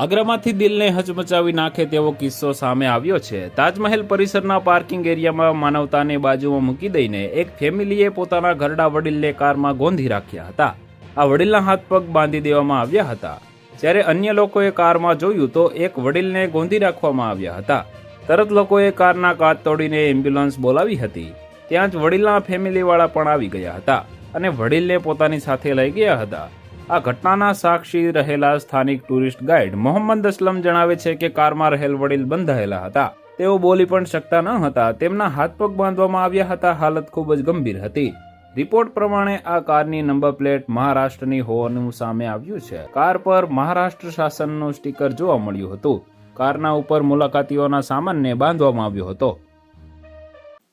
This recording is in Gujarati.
આગ્રામાંથી દિલને હચમચાવી નાખે તેવો કિસ્સો સામે આવ્યો છે. તાજમહેલ પરિસરના પાર્કિંગ એરિયામાં માનવતાને બાજુમાં મૂકી દઈને એક ફેમિલીએ પોતાના ઘરડા વડીલને કારમાં ગોંધી રાખ્યા હતા. આ વડીલના હાથ પગ બાંધી દેવામાં આવ્યા હતા. જ્યારે અન્ય લોકોએ કારમાં જોયું તો એક વડીલને ગોંધી રાખવામાં આવ્યા હતા. તરત લોકોએ કારના કાચ તોડીને એમ્બ્યુલન્સ બોલાવી હતી. ત્યાં જ વડીલના ફેમિલીવાળા પણ આવી ગયા હતા અને વડીલને પોતાની સાથે લઈ ગયા હતા. આ ઘટનાના સાક્ષી રહેલા સ્થાનિક ટુરિસ્ટ ગાઈડ મોહમ્મદ અસલમ જણાવે છે કે કારમાં રહેલ વડીલ બંધાયેલા હતા. તેઓ બોલી પણ શકતા ન હતા. તેમના હાથ પગ બાંધવામાં આવ્યા હતા. હાલત ખૂબ જ ગંભીર હતી. રિપોર્ટ પ્રમાણે આ કારની નંબર પ્લેટ મહારાષ્ટ્રની હોવાનું સામે આવ્યું છે. કાર પર મહારાષ્ટ્ર શાસનનું સ્ટીકર જોવા મળ્યું હતું. કારના ઉપર મુલાકાતીઓના સામાનને બાંધવામાં આવ્યો હતો.